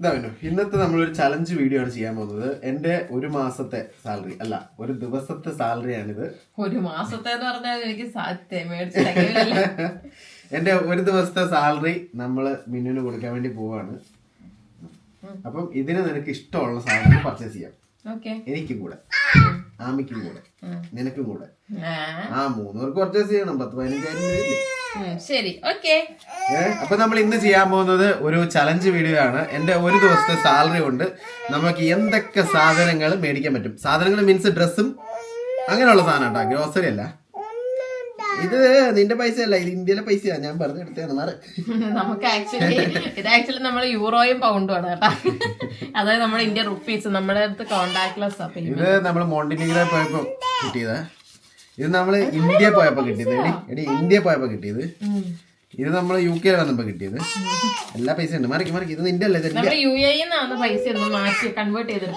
ഇതാവുന്നു ഇന്നത്തെ നമ്മളൊരു challenge video ആണ് ചെയ്യാൻ പോകുന്നത്. എന്റെ ഒരു മാസത്തെ സാലറി അല്ല ഒരു ദിവസത്തെ സാലറിയാണിത് ഒരു മാസത്തെ എന്ന് പറഞ്ഞാൽ എനിക്ക്. എന്റെ ഒരു ദിവസത്തെ സാലറി നമ്മൾ മിന്നിന് കൊടുക്കാൻ വേണ്ടി പോവാണ്. അപ്പം ഇതിന് നിനക്ക് ഇഷ്ടമുള്ള സാധനം പർച്ചേസ് ചെയ്യാം. എനിക്കും കൂടെ. ആമിക്കും കൂടെ. നിനക്കും കൂടെ. ആ, മൂന്നുപേർക്ക് മൂന്ന് പർച്ചേസ് ചെയ്യണം. പത്ത് പതിനഞ്ചായിരം രൂപയില്ലേ? ശരി ഓക്കെ. അപ്പൊ നമ്മൾ ഇന്ന് ചെയ്യാൻ പോകുന്നത് ഒരു ചലഞ്ച് വീഡിയോ ആണ്. എന്റെ ഒരു ദിവസത്തെ സാലറി കൊണ്ട് നമുക്ക് എന്തൊക്കെ സാധനങ്ങൾ മേടിക്കാൻ പറ്റും? സാധനങ്ങൾ മീൻസ് ഡ്രസ്സും അങ്ങനെയുള്ള സാധനം കേട്ടോ. ഗ്രോസറി അല്ല. ഇത് നിന്റെ പൈസ അല്ല ഇത് ഇന്ത്യയിലെ പൈസയാണ് ഞാൻ പറഞ്ഞെടുത്തതാണ് മാറി. നമുക്ക് ആക്ച്വലി ഇത് ആക്ച്വലി നമ്മൾ യൂറോയും പൗണ്ടും ആണ് കേട്ടോ. അതായത് നമ്മുടെ ഇന്ത്യ റുപ്പീസ് നമ്മുടെ അടുത്ത് കോണ്ടാക്ട്ലെസ് ഇത് നമ്മൾ മോണ്ടിനിഗ്ര പോയപ്പോ കിട്ടിയതാ. ഇത് നമ്മൾ ഇന്ത്യ പോയപ്പോ കിട്ടിയത്. എടി എടി ഇന്ത്യ പോയപ്പോ കിട്ടിയത്. ഇത് നമ്മൾ യു കെ വന്നപ്പോ കിട്ടിയത്. എല്ലാ പൈസ ഉണ്ട്. മറിക്ക് മറിക്ക് ഇത് നിന്റെ അല്ലേ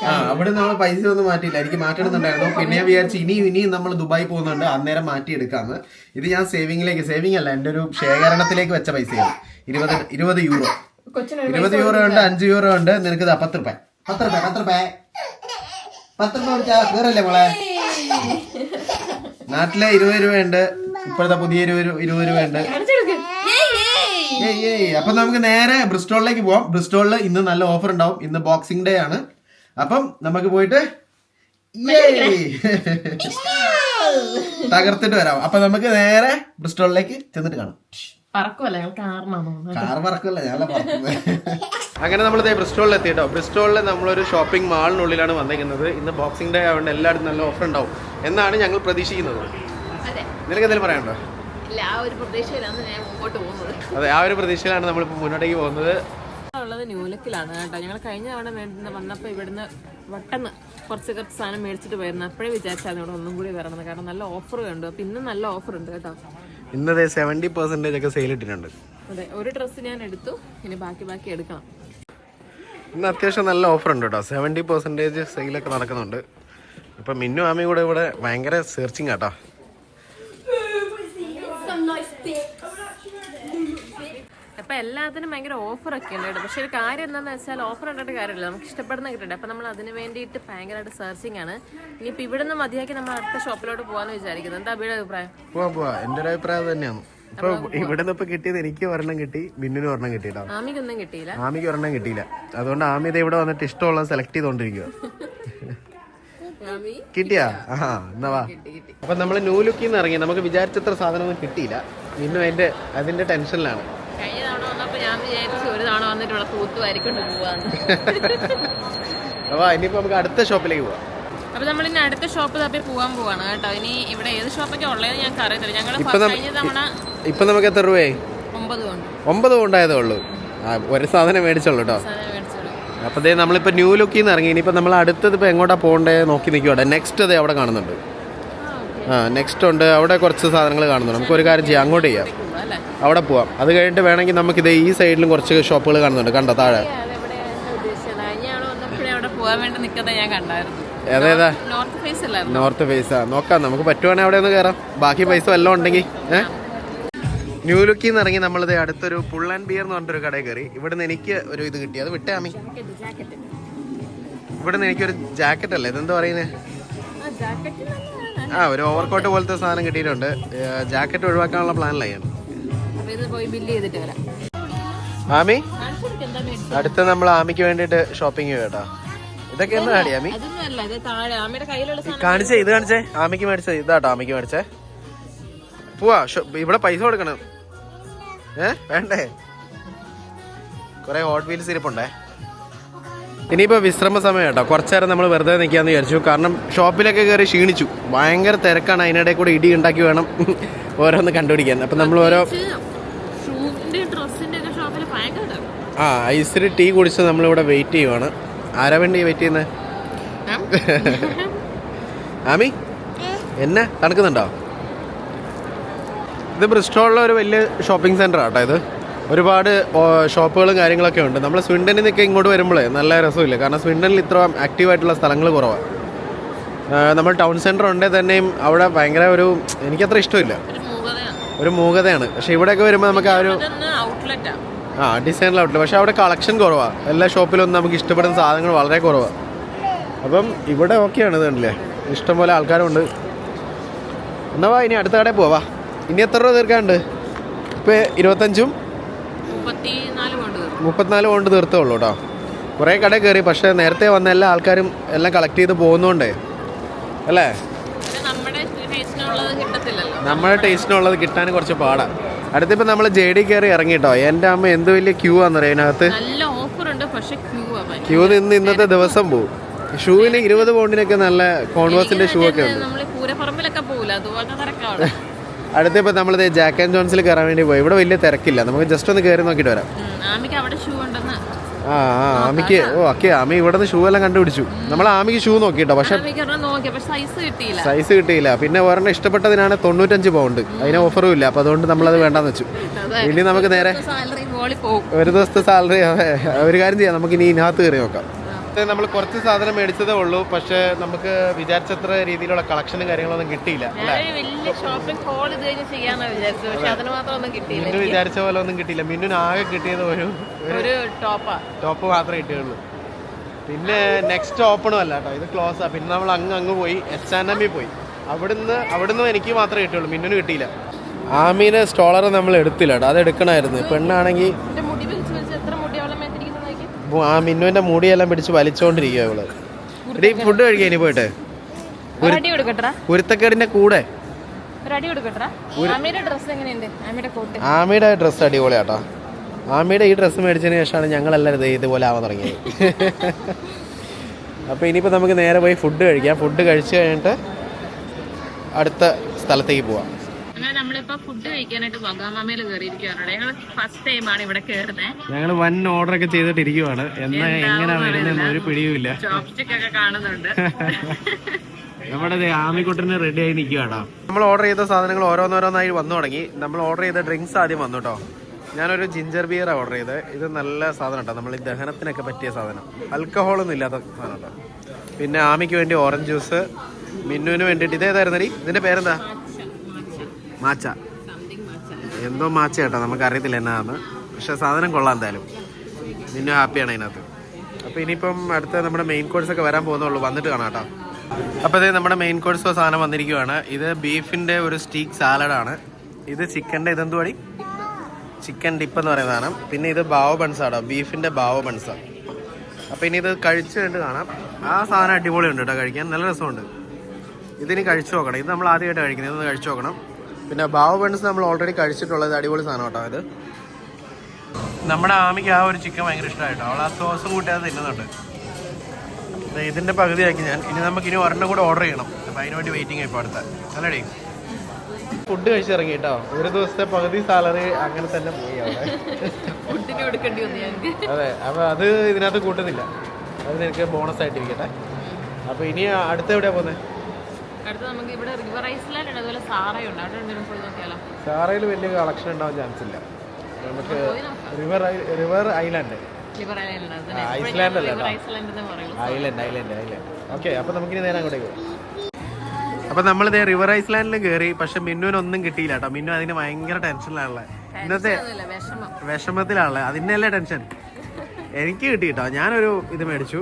ആ അവിടെ നമ്മൾ പൈസ ഒന്നും മാറ്റിയില്ല. എനിക്ക് മാറ്റണമെന്നുണ്ടായിരുന്നു. പിന്നെ ഞാൻ വിചാരിച്ചു ഇനിയും ഇനിയും നമ്മൾ ദുബായി പോകുന്നുണ്ട്. അന്നേരം മാറ്റി എടുക്കാന്ന് ഇത് ഞാൻ സേവിങ്ങിലേക്ക് സേവിങ് അല്ല എന്റെ ഒരു ശേഖരണത്തിലേക്ക് വെച്ച പൈസയാണ്. ഇരുപത് ഇരുപത് യൂറോ. ഇരുപത് യൂറോ ഉണ്ട് അഞ്ച് യൂറോ ഉണ്ട് നിനക്ക് ഇത് പത്ത് റുപ്യ. പത്ത് റുപ്യ പത്ത് റുപ്യ. പത്ത് റുപ്യ കയറല്ലേ മോളെ? നാട്ടിലെ ഇരുപത് രൂപയുണ്ട് ഇപ്പോഴത്തെ പുതിയ ഇരുപത് രൂപയുണ്ട് അപ്പൊ നമുക്ക് നേരെ ബ്രിസ്റ്റോളിലേക്ക് പോവാം. ബ്രിസ്റ്റോളിൽ ഇന്ന് നല്ല ഓഫർ ഉണ്ടാവും. ഇന്ന് ബോക്സിംഗ് ഡേ ആണ്. അപ്പം നമുക്ക് പോയിട്ട്. തകർത്തിട്ട് വരാം. അപ്പൊ നമുക്ക് നേരെ ബ്രിസ്റ്റോളിലേക്ക് ചെന്നിട്ട് കാണാം. അങ്ങനെ നമ്മൾ ബ്രിസ്റ്റോളിൽ എത്തി കേട്ടോ ബ്രിസ്റ്റോളിൽ നമ്മളൊരു ഷോപ്പിംഗ് മാളിനുള്ളിലാണ് വന്നിരിക്കുന്നത്. ഇന്ന് ബോക്സിംഗ് ഡേ ആയതുകൊണ്ട് എല്ലായിടത്തും നല്ല ഓഫർ ഉണ്ടാവും. എന്നാണ് ഞങ്ങൾ പ്രതീക്ഷിക്കുന്നത്. അതെ. നിനക്ക് എന്തെങ്കിലും പറയാനുണ്ടോ? അതെ ആ ഒരു പ്രതീക്ഷയിലാണ് നമ്മൾ മുന്നോട്ടേക്ക് പോകുന്നത്. ഉള്ളത് ന്യൂലക്കിലാണ് കേട്ടോ. ഞങ്ങൾ കഴിഞ്ഞ തവണ മേടിക്കുന്ന വന്നപ്പോൾ ഇവിടുന്ന് പെട്ടെന്ന് കുറച്ച് കുറച്ച് സാധനം മേടിച്ചിട്ട് പോയിരുന്നു. അപ്പോഴേ വിചാരിച്ചാൽ ഇവിടെ ഒന്നും കൂടി വരണം കാരണം നല്ല ഓഫർ കണ്ടു. പിന്നെ ഇന്നും നല്ല ഓഫർ ഉണ്ട് കേട്ടോ. ഇന്നത്തെ സെവന്റി പെർസെന്റേജ് ഒക്കെ സെയിൽ ഇട്ടിട്ടുണ്ട്. അതെ ഒരു ഡ്രസ്സ് ഞാൻ എടുത്തു. ഇനി ബാക്കി ബാക്കി എടുക്കണം. ഇന്ന് അത്യാവശ്യം നല്ല ഓഫർ ഉണ്ട് കേട്ടോ സെവന്റി പെർസെന്റേജ് സെയിലൊക്കെ നടക്കുന്നുണ്ട്. ഇപ്പം മിന്നു ആമി കൂടെ ഇവിടെ ഭയങ്കര സെർച്ചിങ് കേട്ടോ അപ്പം എല്ലാത്തിനും ഭയങ്കര ഓഫർ ഒക്കെ ഉണ്ട് കേട്ടോ. പക്ഷേ ഒരു കാര്യം എന്താണെന്ന് വെച്ചാൽ ഓഫർ കണ്ടിട്ട് കാര്യമില്ല. നമുക്ക് ഇഷ്ടപ്പെടുന്ന കിട്ടട്ടെ അപ്പോൾ നമ്മൾ അതിന് വേണ്ടിയിട്ട് ഭയങ്കരമായിട്ട് സെർച്ചിങ് ആണ്. ഇനിയിപ്പോൾ ഇവിടെ നിന്ന് മതിയാക്കി നമ്മൾ അടുത്ത ഷോപ്പിലോട്ട് പോകാമെന്ന് വിചാരിക്കുന്നത് എന്താ അഭിയുടെ അഭിപ്രായം? പോവാ പോവാ. എന്റെ ഒരു അഭിപ്രായം തന്നെയാണ്. ഇപ്പൊ ഇവിടെ നിന്ന് ഇപ്പൊ കിട്ടിയത് എനിക്ക് ഒരെണ്ണം കിട്ടി മിന്നിന് ഒരെണ്ണം കിട്ടിട്ടോ ആമിക്കൊന്നും കിട്ടിയില്ല. ആമിക്ക് ഒരെണ്ണം കിട്ടിയില്ല. അതുകൊണ്ട് ആമി ഇത് ഇവിടെ വന്നിട്ട് ഇഷ്ടമുള്ളത് സെലക്ട് ചെയ്തോണ്ടിരിക്കുക ആമി? കിട്ടിയാ? ആ എന്നാ വാ. കിട്ടി കിട്ടി. അപ്പൊ നമ്മൾ ന്യൂലുക്കിൽ നിന്ന് ഇറങ്ങി. നമുക്ക് വിചാരിച്ചത്ര സാധനമൊന്നും കിട്ടിയില്ല. ഇന്നും അതിന്റെ അതിന്റെ ടെൻഷനിലാണ് കഴിഞ്ഞ തവണ വന്നപ്പോൾ ഞാൻ വിചാരിച്ചു ഇവിടെ തൂത്തുവാരിക്കൊണ്ട് പോവാന്ന്. അപ്പൊ ഇനിയിപ്പോ നമുക്ക് അടുത്ത ഷോപ്പിലേക്ക് പോവാം. അപ്പൊ നമ്മൾ ഇനി അടുത്ത ഷോപ്പ് തപ്പി പോവാൻ പോവാണ് കേട്ടോ. ഇനി ഇവിടെ ഏത് ഷോപ്പൊക്കെ ഉള്ളത് ഞങ്ങൾക്ക് അറിയത്തില്ല. ഞങ്ങൾ കഴിഞ്ഞ തവണ ഇപ്പൊ നമുക്ക് എത്ര രൂപയായി? ഒമ്പത് കൊണ്ട്. ഒമ്പത് ഉണ്ടായതേ ഉള്ളൂ. ഒരു സാധനം മേടിച്ചുള്ളൂ കേട്ടോ. ദേ നമ്മളിപ്പോൾ ന്യൂ ലുക്കിൽ നിന്ന് ഇറങ്ങി. ഇനിയിപ്പോൾ നമ്മൾ അടുത്തത് ഇപ്പോൾ എങ്ങോട്ടാ പോകണ്ടേ നോക്കി നിൽക്കുവാട്ടെ നെക്സ്റ്റ് അത് അവിടെ കാണുന്നുണ്ട്. ആ നെക്സ്റ്റ് ഉണ്ട്. അവിടെ കുറച്ച് സാധനങ്ങൾ കാണുന്നുണ്ട്. നമുക്ക് ഒരു കാര്യം ചെയ്യാം. അങ്ങോട്ട് ചെയ്യാം. അവിടെ പോവാം. അത് കഴിഞ്ഞിട്ട് വേണമെങ്കിൽ നമുക്കിത് ഈ സൈഡിലും കുറച്ച് ഷോപ്പുകൾ കാണുന്നുണ്ട്. കണ്ടോ? താഴെ. ഏതേതാ നോർത്ത് ഫേസ് നോക്കാം. നമുക്ക് പറ്റുവാണെങ്കിൽ അവിടെ ഒന്ന് കയറാം ബാക്കി പൈസ വല്ലതും ഉണ്ടെങ്കിൽ. ന്യൂ ലുക്കിൽ നിന്ന് ഇറങ്ങി നമ്മളിത് അടുത്തൊരു പുൾ ആൻഡ് ബിയർ എന്ന് പറഞ്ഞിട്ടൊരു കടയിൽ കയറി. ഇവിടുന്ന് എനിക്ക് ഒരു ഇത് കിട്ടി. അത് വിട്ടേ അമ്മി. ഇവിടെ നിന്ന് എനിക്കൊരു ജാക്കറ്റ് അല്ലേ? ഇതെന്താ പറയുന്നത് ആ ഒരു ഓവർകോട്ട് പോലത്തെ സാധനം കിട്ടിയിട്ടുണ്ട്. ജാക്കറ്റ് ഒഴിവാക്കാനുള്ള വരാം. ആമി? അടുത്ത നമ്മൾ ആമിക്ക് വേണ്ടിട്ട് ഷോപ്പിംഗ് കേട്ടോ. ഇതൊക്കെ എന്നാ ആടി ആമി? ഇത് താഴെ അമ്മയുടെ കയ്യിലുള്ള സാധനം. കാണിച്ചേ ഇത് കാണിച്ചേ. ആമിക്ക് മേടിച്ചേ ഇതാട്ടോ ആമിക്ക് മേടിച്ചേ. പോവാ ഇവിടെ പൈസ കൊടുക്കണം. ഏ വേണ്ടേ? കുറെ ഹോട്ട് വീൽസ് ഇരിപ്പുണ്ടേ. ഇനിയിപ്പോ വിശ്രമ സമയം കേട്ടോ കുറച്ചു നേരം നമ്മൾ വെറുതെ നിൽക്കാമെന്ന് വിചാരിച്ചു. കാരണം ഷോപ്പിലൊക്കെ കയറി ക്ഷീണിച്ചു. ഭയങ്കര തിരക്കാണ്. അതിനിടെ കൂടെ ഇടി ഉണ്ടാക്കി വേണം ഓരോന്ന് കണ്ടുപിടിക്കാൻ. അപ്പം നമ്മൾ ഓരോ. ആ ഐസിൽ ടീ കുടിച്ച് നമ്മളിവിടെ വെയിറ്റ് ചെയ്യുവാണ്. ആരാ വേണ്ടി വെയിറ്റ് ചെയ്യുന്നത് ആമി? എന്നെ? തണുക്കുന്നുണ്ടോ? ഇത് ബ്രിസ്റ്റോളിലെ ഒരു വലിയ ഷോപ്പിംഗ് സെന്റർ ആട്ടോ ഇത്. ഒരുപാട് ഷോപ്പുകളും കാര്യങ്ങളൊക്കെ ഉണ്ട്. നമ്മൾ സ്വിൻഡനിൽ നിന്നൊക്കെ ഇങ്ങോട്ട് വരുമ്പോഴേ നല്ല രസമില്ല. കാരണം സ്വിൻഡനിൽ ഇത്ര ആക്റ്റീവായിട്ടുള്ള സ്ഥലങ്ങൾ കുറവാണ് നമ്മൾ ടൗൺ സെന്റർ ഉണ്ടെങ്കിൽ തന്നെയും അവിടെ ഭയങ്കര ഒരു എനിക്കത്ര ഇഷ്ടമില്ല. ഒരു മൂകതയാണ്. പക്ഷേ ഇവിടെയൊക്കെ വരുമ്പോൾ നമുക്ക് ആ ഒരു ആ. ഡിസൈനിൽ ഔട്ട്ലെറ്റ് പക്ഷേ അവിടെ കളക്ഷൻ കുറവാണ് എല്ലാ ഷോപ്പിലൊന്നും നമുക്ക് ഇഷ്ടപ്പെടുന്ന സാധനങ്ങൾ വളരെ കുറവാണ് അപ്പം ഇവിടെ ഓക്കെയാണ് ഇത് കണ്ടില്ലേ? ഇഷ്ടംപോലെ ആൾക്കാരുണ്ട്. എന്നാ വാ ഇനി അടുത്ത കടയിൽ പോവാ. ഇനി എത്ര രൂപ തീർക്കാനുണ്ട്? ഇപ്പം ഇരുപത്തഞ്ചും മുപ്പത്തിനാല് കൊണ്ട് തീർത്തേ ഉള്ളൂ കേട്ടോ കുറേ കട കയറി പക്ഷേ നേരത്തെ വന്ന എല്ലാ ആൾക്കാരും എല്ലാം കളക്ട് ചെയ്ത് പോകുന്നോണ്ടേ. അല്ലേ? നമ്മുടെ ടേസ്റ്റിനുള്ളത് കിട്ടാൻ കുറച്ച് പാടാ. അടുത്തിപ്പോൾ നമ്മൾ ജെ ഡി കയറി ഇറങ്ങിട്ടോ എന്റെ എന്റെ അമ്മ എന്ത് വലിയ ക്യൂ ആണെന്നറിയാം അതിനകത്ത് ക്യൂ നിന്ന് ഇന്നത്തെ ദിവസം പോകും ഷൂവിന് ഇരുപത് പൗണ്ടിനൊക്കെ നല്ല കോൺവേഴ്സിന്റെ ഷൂ ഒക്കെ ഉണ്ട്. അടുത്തിപ്പോൾ നമ്മളിത് ജാക്ക് ആൻഡ് ജോൺസിൽ കയറാൻ വേണ്ടി പോയി. ഇവിടെ വലിയ തിരക്കില്ല. നമുക്ക് ജസ്റ്റ് ഒന്ന് കയറി നോക്കിയിട്ട് വരാം. ആ ആ ആമിക്ക് ഓ ഓക്കെ ആമി ഇവിടെ നിന്ന് ഷൂ എല്ലാം കണ്ടുപിടിച്ചു. നമ്മൾ ആമിക്ക് ഷൂ നോക്കിട്ടോ പക്ഷെ സൈസ് കിട്ടിയില്ല. പിന്നെ ഒരെണ്ണം ഇഷ്ടപ്പെട്ടതിനാണ് തൊണ്ണൂറ്റഞ്ച് പൗണ്ട് അതിന് ഓഫറും ഇല്ല. അപ്പോൾ അതുകൊണ്ട് നമ്മളത് വേണ്ടാന്ന് വെച്ചു. ഇനി നമുക്ക് നേരെ ഒരു ദിവസത്തെ സാലറി ഒരു കാര്യം ചെയ്യാം. നമുക്ക് ഇനി ഇതിനകത്ത് കയറി നോക്കാം. നമ്മൾ കുറച്ച് സാധനം മേടിച്ചതേ ഉള്ളൂ. പക്ഷേ നമുക്ക് വിചാരിച്ചത്ര രീതിയിലുള്ള കളക്ഷനും കാര്യങ്ങളൊന്നും കിട്ടിയില്ല മിന്നു വിചാരിച്ച പോലെ ഒന്നും കിട്ടിയില്ല. മിന്നു ആകെ കിട്ടിയത് ഒരു ഒരു ടോപ്പാ. ടോപ്പ് മാത്രമേ കിട്ടിയുള്ളൂ. പിന്നെ നെക്സ്റ്റ് ഓപ്പണും അല്ല കേട്ടോ. ഇത് ക്ലോസ്. ആ പിന്നെ നമ്മൾ അങ്ങ് അങ്ങ് പോയി. എച്ച് ആൻഡ് എമ്മിൽ പോയി. അവിടുന്ന് അവിടുന്ന് എനിക്ക് മാത്രമേ കിട്ടിയുള്ളൂ. മിന്നിന് കിട്ടിയില്ല. ആമീനെ സ്റ്റോളർ നമ്മൾ എടുത്തില്ല കേട്ടോ. അത് എടുക്കണമായിരുന്നു. പെണ്ണാണെങ്കിൽ എന്റെ മുടി വലിച്ച് വലിച്ച് എത്ര മുടി അവളെ മേത്തിരിക്കുന്നത് നോക്കി മു- ആ മിന്നുവിന്റെ മുടിയെല്ലാം പിടിച്ച് വലിച്ചോണ്ടിരിക്കുക ഇവൾ. എടീ ഫുഡ് കഴിക്കാൻ ഇനി പോയിട്ട്. കുരുത്തക്കേടിന്റെ കൂടെ. ആമിയുടെ ഡ്രസ്സ് അടിപൊളിയാട്ടോ. ആമിയുടെ ഈ ഡ്രസ്സ് മേടിച്ചതിന് ശേഷമാണ് ഞങ്ങളെല്ലാവരും ഇതുപോലെ ആവാൻ തുടങ്ങിയത്. അപ്പോൾ ഇനിയിപ്പോൾ നമുക്ക് നേരെ പോയി ഫുഡ് കഴിക്കാം. ഫുഡ് കഴിച്ചു കഴിഞ്ഞിട്ട് അടുത്ത സ്ഥലത്തേക്ക് പോവാം. നമ്മളിപ്പോ ഫുഡ് കഴിക്കാനായിട്ട് ബൊഗാമയിൽ കയറിയിരിക്കുകയാണ് ഞങ്ങൾ ഫസ്റ്റ് ടൈമാണ് ഇവിടെ കയറുന്നത് ഞങ്ങൾ വൻ ഓർഡർ ഒക്കെ ചെയ്തിട്ടിരിക്കുവാണ്. എന്നാ എങ്ങനെ വരുന്നതെന്ന് ഒരു പിടിയുമില്ല ചോപ്സ്റ്റിക് ഒക്കെ കാണുന്നുണ്ട്. നമ്മുടെ ആമിക്കുട്ടന് റെഡി ആയി നിൽക്കുകയാണോ നമ്മൾ ഓർഡർ ചെയ്ത സാധനങ്ങൾ ഓരോന്നോരോന്നായി വന്നു തുടങ്ങി. നമ്മൾ ഓർഡർ ചെയ്ത ഡ്രിങ്ക്സ് ആദ്യം വന്നു കേട്ടോ ഞാനൊരു ജിഞ്ചർ ബിയർ ഓർഡർ ചെയ്ത്. ഇത് നല്ല സാധനം കേട്ടോ നമ്മൾ ഈ ദഹനത്തിനൊക്കെ പറ്റിയ സാധനം. ആൽക്കഹോളൊന്നും ഇല്ലാത്ത സാധനം കേട്ടോ പിന്നെ ആമിക്ക് വേണ്ടി ഓറഞ്ച് ജ്യൂസ് മിന്നുവിന് വേണ്ടിയിട്ട് ഇതേതായിരുന്നു ഇതിന്റെ പേരെന്താ? മാച്ച. എന്തോ മാച്ച കേട്ടോ നമുക്ക് അറിയത്തില്ല എന്നാന്ന്. പക്ഷെ സാധനം കൊള്ളാം എന്തായാലും. നിന്നും ഹാപ്പിയാണ് അതിനകത്ത്. അപ്പോൾ ഇനിയിപ്പം അടുത്ത നമ്മുടെ മെയിൻ കോഴ്സ് ഒക്കെ വരാൻ പോകുന്നുള്ളൂ വന്നിട്ട് കാണാം കേട്ടോ. അപ്പോൾ ഇത് നമ്മുടെ മെയിൻ കോഴ്സ് സാധനം വന്നിരിക്കുവാണ്. ഇത് ബീഫിന്റെ ഒരു സ്റ്റീക്ക് സാലഡാണ് ഇത് ചിക്കന്റെ ഇതെന്തുവാടി ചിക്കൻ ഡിപ്പ് എന്ന് പറയുന്ന സാധനം. പിന്നെ ഇത് ബാവ ബൺസ് ആണോ ബീഫിന്റെ ബാവ ബൺസ് അപ്പോൾ ഇനി ഇത് കഴിച്ച് കണ്ട് കാണാം. ആ സാധനം അടിപൊളിയുണ്ട് കേട്ടോ കഴിക്കാൻ. നല്ല രസമുണ്ട്. ഇതിന് കഴിച്ചു നോക്കണം. ഇത് നമ്മൾ ആദ്യമായിട്ട് കഴിക്കുന്നത്. ഇതൊന്ന് കഴിച്ചു നോക്കണം. പിന്നെ ബാവ ബൺസ് നമ്മൾ ഓൾറെഡി കഴിച്ചിട്ടുള്ളത് അടിപൊളി സാധനം കേട്ടോ ഇത്. നമ്മുടെ ആമിക്ക് ആ ഒരു ചിക്കൻ ഭയങ്കര ഇഷ്ടമായിട്ടോ അവൾ ആ സോസ് കൂട്ടി അത് തിന്നുന്നുണ്ട്. ദേ ഇതിന്റെ പകുതിയാക്കി ഞാൻ. ഇനി നമുക്ക് ഇനി ഒരെണ്ണം കൂടെ ഓർഡർ ചെയ്യണം. അപ്പൊ അതിന് വേണ്ടി വെയിറ്റിംഗ് ഇപ്പോൾ അടുത്ത അല്ലടേ. ഫുഡ് കഴിച്ചിറങ്ങി കേട്ടോ ഒരു ദിവസത്തെ പകുതി സാലറി അങ്ങനെ തന്നെ പോയി അവിടെ. അതെ അപ്പോൾ അത് ഇതിനകത്ത് കൂട്ടുന്നില്ല. അത് നിനക്ക് ബോണസ് ആയിട്ടിരിക്കട്ടെ. അപ്പോൾ ഇനി അടുത്ത് എവിടെയാ പോകുന്നത് അടുത്ത നമുക്ക് ഇവിടെ റിവർ ഐസ്ലാൻഡ് ഉണ്ട് അതുപോലെ സാറയുണ്ട് അവിടെ എന്തെങ്കിലും പോയി നോക്കിയാലോ? സാറയിൽ വലിയ കളക്ഷൻ ഉണ്ടാവാൻ ചാൻസ് ഇല്ല. നമുക്ക് റിവർ റിവർ ഐലാൻഡ് ഐസ്ലാൻഡ് അല്ല ഐലൻഡ് ഐലൻഡ് ഐലൻഡ് ഓക്കെ അപ്പോൾ നമുക്കിനി നേരെ അങ്ങോട്ടേക്ക് പോകാം അപ്പോൾ നമ്മൾ ഇതേ റിവർ ഐസ്ലാൻഡിൽ കയറി പക്ഷെ മിന്നുവിനൊന്നും കിട്ടിയില്ല കേട്ടോ. മിന്നു അതിന് ഭയങ്കര ടെൻഷനിലാണുള്ളത് ഇന്നത്തെ വിഷമത്തിലാണുള്ളത് അതിനല്ലേ ടെൻഷൻ? എനിക്ക് കിട്ടി കേട്ടോ. ഞാനൊരു ഇത് മേടിച്ചു.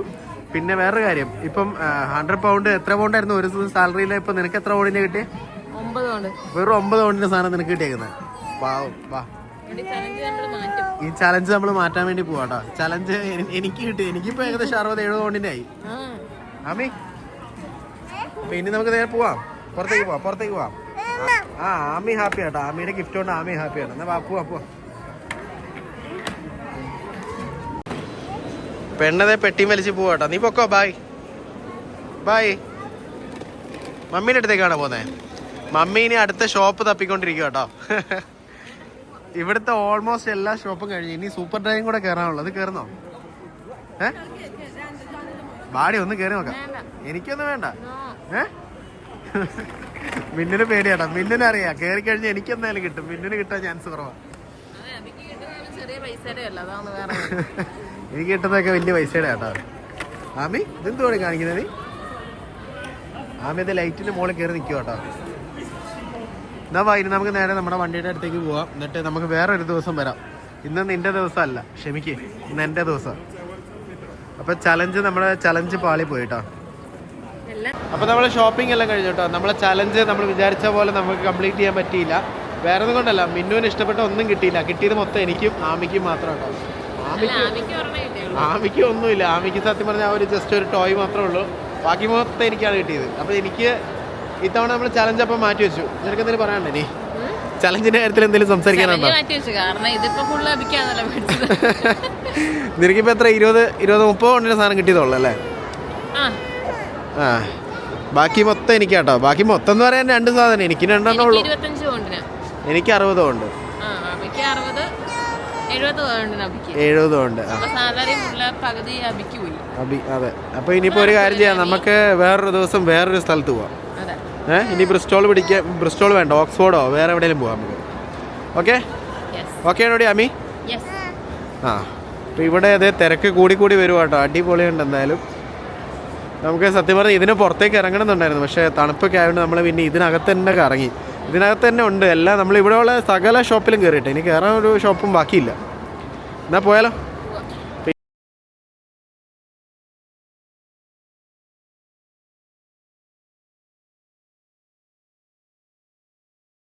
പിന്നെ വേറൊരു കാര്യം. ഇപ്പം ഹൺഡ്രഡ് പൗണ്ട് എത്ര പൗണ്ടായിരുന്നു ഒരു ദിവസം സാലറിയിൽ ഇപ്പം നിനക്ക് എത്ര പൗണ്ടിന്റെ കിട്ടി? വെറും ഒമ്പത് പൗണ്ടിന്റെ സാധനം നിനക്ക് കിട്ടിയേക്കുന്നത് വാ. വാ ഈ ചലഞ്ച് നമ്മൾ മാറ്റാൻ വേണ്ടി പോവാട്ടോ ചലഞ്ച് എനിക്ക് കിട്ടി. എനിക്കിപ്പോ ഏകദേശം അറുപത് എഴുപത് പൗണ്ടിന്റെ ആയി. ആമി. അപ്പൊ ഇനി നമുക്ക് നേരെ പോവാം. പുറത്തേക്ക് പോവാം പുറത്തേക്ക് പോവാം. ആ ആമി ഹാപ്പി ആട്ടോ ആമിയുടെ ഗിഫ്റ്റ് കൊണ്ട് ആമി ഹാപ്പിയാണ് എന്നാ വാ പോവാ പോവാ. പെണ്ണതെ പെട്ടിയും വലിച്ച് പോവാട്ടോ നീ പൊക്കോ ബായ് ബായ് മമ്മീന്റെ അടുത്തേക്കാണോ പോന്നെ? മമ്മി ഇനി അടുത്ത ഷോപ്പ് തപ്പിക്കൊണ്ടിരിക്കുക കേട്ടോ ഇവിടുത്തെ ഓൾമോസ്റ്റ് എല്ലാ ഷോപ്പും കഴിഞ്ഞു. ഇനി സൂപ്പർ ഡ്രൈവും കൂടെ കയറാനുള്ളൂ അത് കയറുന്നോ ഏ? ബാടി ഒന്ന് കയറി നോക്കാം. എനിക്കൊന്നും വേണ്ട. ഏ? മിന്നിന് പേടിയാട്ടോ. മിന്നിന് അറിയാം. കയറി കഴിഞ്ഞാൽ എനിക്കെന്തായാലും കിട്ടും. മിന്നിന് കിട്ടാൻ ചാൻസ് കുറവാണ് ചെറിയ പൈസയുടെ അല്ല. അതാണ് വേറെ എനിക്ക് കിട്ടുന്നതൊക്കെ വലിയ പൈസയുടെ കേട്ടോ ആമി ഇതെന്തുവാണ് കാണിക്കുന്നത്? ആമി അത് ലൈറ്റിന്റെ മുകളിൽ കയറി നിൽക്കുക കേട്ടോ എന്നാ വാ ഇനി നമുക്ക് നേരെ നമ്മുടെ വണ്ടിയുടെ അടുത്തേക്ക് പോവാം. എന്നിട്ട് നമുക്ക് വേറെ ഒരു ദിവസം വരാം. ഇന്ന് നിന്റെ ദിവസമല്ല. ക്ഷമിക്ക് ഇന്ന് എന്റെ ദിവസം. അപ്പൊ ചലഞ്ച് നമ്മുടെ ചലഞ്ച് പാളി പോയിട്ടോ അപ്പോൾ അപ്പൊ നമ്മൾ ഷോപ്പിംഗ് എല്ലാം കഴിഞ്ഞു കേട്ടോ നമ്മളെ ചലഞ്ച് നമ്മൾ വിചാരിച്ച പോലെ നമുക്ക് കംപ്ലീറ്റ് ചെയ്യാൻ പറ്റിയില്ല. വേറെ ഒന്നും കൊണ്ടല്ല. മിന്നുവിന് ഇഷ്ടപ്പെട്ട ഒന്നും കിട്ടിയില്ല. കിട്ടിയത് മൊത്തം എനിക്കും ആമിക്കും മാത്രം കേട്ടോ ആമിക്ക് ഒന്നുമില്ല. ആമിക്ക് സത്യം പറഞ്ഞാൽ ഒരു ജസ്റ്റ് ഒരു ടോയ് മാത്രമേ ഉള്ളൂ. ബാക്കി മൊത്തം എനിക്കാണ് കിട്ടിയത്. അപ്പൊ എനിക്ക് ഇത്തവണ നമ്മൾ ചലഞ്ച് അപ്പം മാറ്റി വെച്ചു. നിനക്ക് എന്തെങ്കിലും പറയാനുണ്ടോ ഇനി? ചലഞ്ചിന്റെ കാര്യത്തിൽ എന്തെങ്കിലും സംസാരിക്കാനുണ്ടോ നിനക്കിപ്പോ എത്ര? ഇരുപത് ഇരുപത് മുപ്പത് കൊണ്ടിന് സാധനം കിട്ടിയതുള്ളൂ അല്ലേ? ആ. ബാക്കി മൊത്തം എനിക്കാട്ടോ. ബാക്കി മൊത്തം എന്ന് പറയാൻ രണ്ട് സാധനം. എനിക്ക് രണ്ടെണ്ണം ഉള്ളൂ. എനിക്ക് അറുപത് ഉണ്ട് ആ അഭിക്ക് അറുപത് എഴുപത് കൊണ്ടിന് അഭിക്ക്. എഴുപതും ഉണ്ട് ആ. അപ്പൊ സാലറി ഫുള്ള് പകുതി അഭിക്ക് പോയി. അബി അതെ. അപ്പൊ ഇനിയിപ്പോ ഒരു കാര്യം ചെയ്യാം. നമുക്ക് വേറൊരു ദിവസം വേറൊരു സ്ഥലത്ത് പോവാം. ഏഹ് ഇനി ബ്രിസ്റ്റോൾ പിടിക്കാൻ ബ്രിസ്റ്റോൾ വേണ്ട ഓക്സ്ഫോർഡോ വേറെ എവിടെയെങ്കിലും പോവാം നമുക്ക്. ഓക്കെ? ഓക്കെ ആണോടി യെസ് ആ. അപ്പോൾ ഇവിടെ അതേ തിരക്ക് കൂടി കൂടി വരുവാട്ടോ കേട്ടോ അടിപൊളിയുണ്ട് എന്തായാലും. നമുക്ക് സത്യം പറഞ്ഞാൽ ഇതിന് പുറത്തേക്ക് ഇറങ്ങണമെന്നുണ്ടായിരുന്നു പക്ഷേ തണുപ്പൊക്കെ ആയതുകൊണ്ട് നമ്മൾ പിന്നെ ഇതിനകത്ത് തന്നെ കറങ്ങി. ഇതിനകത്ത് തന്നെ ഉണ്ട്. എല്ലാം നമ്മൾ ഇവിടെയുള്ള സകല ഷോപ്പിലും കയറിയിട്ട് ഇനി കയറാൻ ഒരു ഷോപ്പും ബാക്കിയില്ല. എന്നാൽ പോയാലോ?